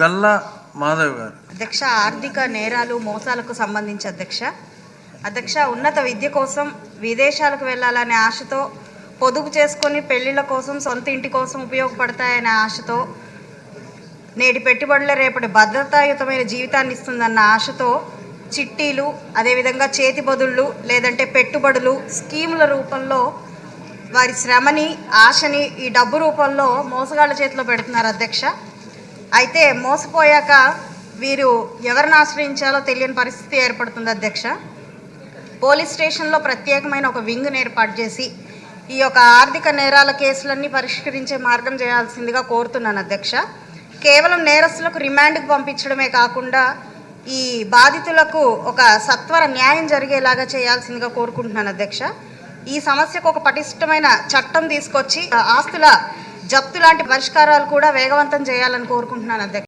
గల్లా మాధవ్ గారు. అధ్యక్ష ఆర్థిక నేరాలు మోసాలకు సంబంధించి అధ్యక్ష. అధ్యక్ష ఉన్నత విద్య కోసం విదేశాలకు వెళ్ళాలనే ఆశతో పొదుపు చేసుకొని పెళ్ళిళ్ళ కోసం సొంత ఇంటి కోసం ఉపయోగపడతాయనే ఆశతో నేటి పెట్టుబడుల రేపటి భద్రతాయుతమైన జీవితాన్ని ఇస్తుందన్న ఆశతో చిట్టీలు అదేవిధంగా చేతి బదుళ్ళు లేదంటే పెట్టుబడులు స్కీముల రూపంలో వారి శ్రమని ఆశని ఈ డబ్బు రూపంలో మోసగాళ్ళ చేతిలో పెడుతున్నారు అధ్యక్ష. అయితే మోసపోయాక వీరు ఎవరిని ఆశ్రయించాలో తెలియని పరిస్థితి ఏర్పడుతుంది అధ్యక్ష. పోలీస్ స్టేషన్లో ప్రత్యేకమైన ఒక వింగ్ను ఏర్పాటు చేసి ఈ యొక్క ఆర్థిక నేరాల కేసులన్నీ పరిష్కరించే మార్గం చేయాల్సిందిగా కోరుతున్నాను అధ్యక్ష. కేవలం నేరస్తులకు రిమాండ్కి పంపించడమే కాకుండా ఈ బాధితులకు ఒక సత్వర న్యాయం జరిగేలాగా చేయాల్సిందిగా కోరుకుంటున్నాను అధ్యక్ష. ఈ సమస్యకు ఒక పటిష్టమైన చట్టం తీసుకొచ్చి ఆస్తుల జప్తు లాంటి పరిష్కారాలు కూడా వేగవంతం చేయాలని కోరుకుంటున్నాను అధ్యక్ష.